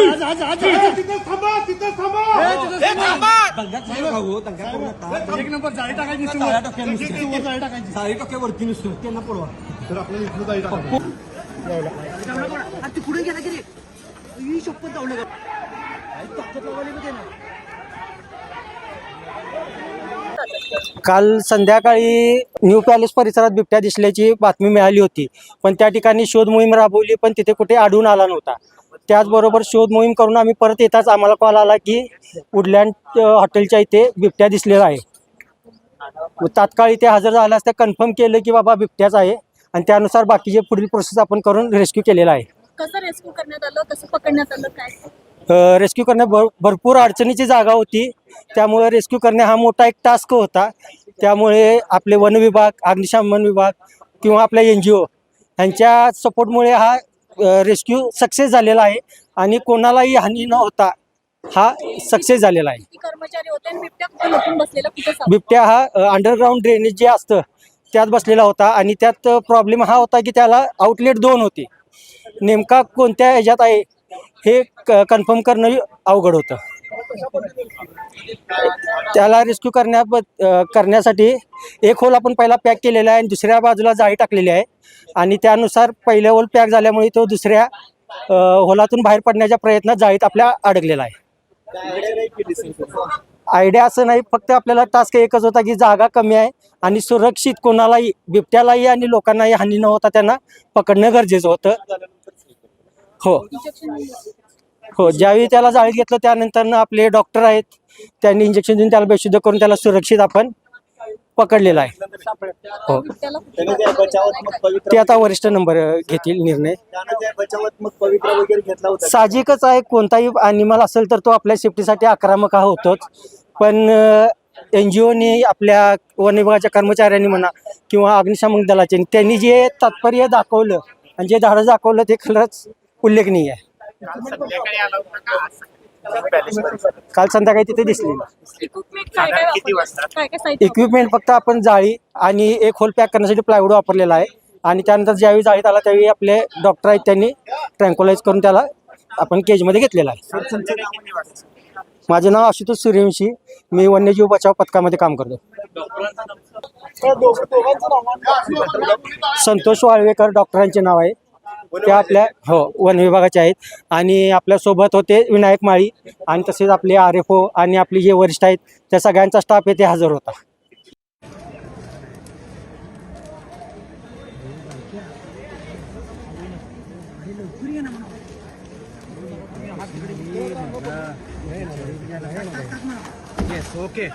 तिथं थांबा तिथं थांबा. एक नंबर जाळी टाकायची जाळ्या टाकल्या नुसत्या. वर जाळी टाकायची. साडी टक्क्यावरती नुसतं त्यांना पळवा तर आपल्याला इथलं जायचं टाकायचं. ते पुढे गेला की रे. शपथ जाऊ नका. काल संध्याकाळी न्यू पॅलेस परिसरात बिबट्या दिसल्याची बातमी मिळाली होती. पण त्या ठिकाणी शोध मोहीम राबवली पण तिथे कुठे आढळून आला नव्हता. त्याचबरोबर शोध मोहीम करून आम्ही परत येताच आम्हाला कॉल आला की वुडलँड हॉटेलच्या इथे बिबट्या दिसलेला आहे. व तात्काळ इथे हजर झाल्यास ते कन्फर्म केलं की बाबा बिबट्याच आहे आणि त्यानुसार बाकीचे पुढील प्रोसेस आपण करून रेस्क्यू केलेला आहे. कसं रेस्क्यू करण्यात आलं? कसं पकडण्यात आलं? काय? रेस्क्यू करणे भर भरपूर अडचणीची जागा होती. त्यामुळे रेस्क्यू करणे हा मोठा एक टास्क होता. त्यामुळे आपले वन विभाग अग्निशमन विभाग किंवा आपल्या एन जी ओ यांच्या सपोर्टमुळे हा रेस्क्यू सक्सेस झालेला आहे आणि कोणालाही हानी न होता हा सक्सेस झालेला आहे. किती कर्मचारी होते आणि बिबट्या कुठे लपून बसलेला कुठे सापडला? बिबट्या हा अंडरग्राऊंड ड्रेनेज जे असतं त्यात बसलेला होता आणि त्यात प्रॉब्लेम हा होता की त्याला आउटलेट दोन होते. नेमका कोणत्या ह्याच्यात आहे हे कन्फर्म करणं अवघड होतं. त्याला रेस्क्यू करण्या करण्यासाठी एक होल आपण पहिला पॅक केलेला आहे आणि दुसऱ्या बाजूला जाळी टाकलेली आहे. आणि त्यानुसार पहिल्या होल पॅक झाल्यामुळे तो दुसऱ्या होलातून बाहेर पडण्याच्या प्रयत्नात जाळीत आपल्या अडकलेला आहे. आयडिया असं नाही फक्त आपल्याला टास्क एकच होता की जागा कमी आहे आणि सुरक्षित कोणालाही बिबट्यालाही आणि लोकांनाही हानी न होता त्यांना पकडणं गरजेचं होतं. हो. हो ज्यावेळी त्याला जाळीत घेतलं त्यानंतर आपले डॉक्टर आहेत. त्यांनी इंजेक्शन देऊन त्याला बेशुद्ध करून त्याला सुरक्षित आपण पकडलेला आहे. हो. ते आता वरिष्ठ नंबर घेतील निर्णय. साहजिकच आहे कोणताही अॅनिमल असेल तर तो आपल्या सेफ्टीसाठी आक्रमक हा होतोच. पण एन जी ओने आपल्या वन विभागाच्या कर्मचाऱ्यांनी म्हणा किंवा अग्निशामक दलाचे त्यांनी जे तात्पर्य दाखवलं आणि जे धाडस दाखवलं ते खरंच उल्लेखनीय आहे. काल संध्याकाळी तिथे दिसली. इक्विपमेंट काय काय वापरलं? काय काय साहित्य इक्विपमेंट फक्त आपण जाळी आणि एक होल पॅक करण्यासाठी प्लायवूड वापरलेला आहे. आणि त्यानंतर ज्यावेळी जाळीत आला त्यावेळी आपले डॉक्टर आहेत त्यांनी ट्रँकोलाइज करून त्याला आपण केजमध्ये घेतलेला आहे. माझे नाव आशुतोष सूर्यवंशी. मी वन्यजीव बचाव पथकामध्ये काम करतो. संतोष वाळवेकर डॉक्टरांचे नाव आहे. ते आपल्या हो वन विभागाचे आहेत. आणि आपल्यासोबत होते विनायक माळी आणि तसेच आपले आर एफ ओ आणि आपले जे वरिष्ठ आहेत त्या सगळ्यांचा स्टाफ येथे हजर होता. ओके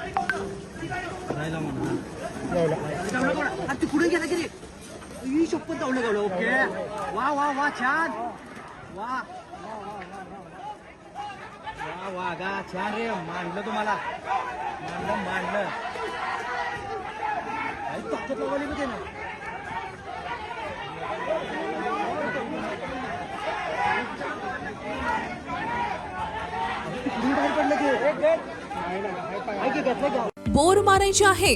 पुढे गेला की रे ही शपथ जाऊ नका ओके वा वा वा छान वा वा वा गा छान रे मांडलं तुम्हाला आई, ताकद लावली. कुठून बाहेर पडलं का? बोर मारायचे आहे.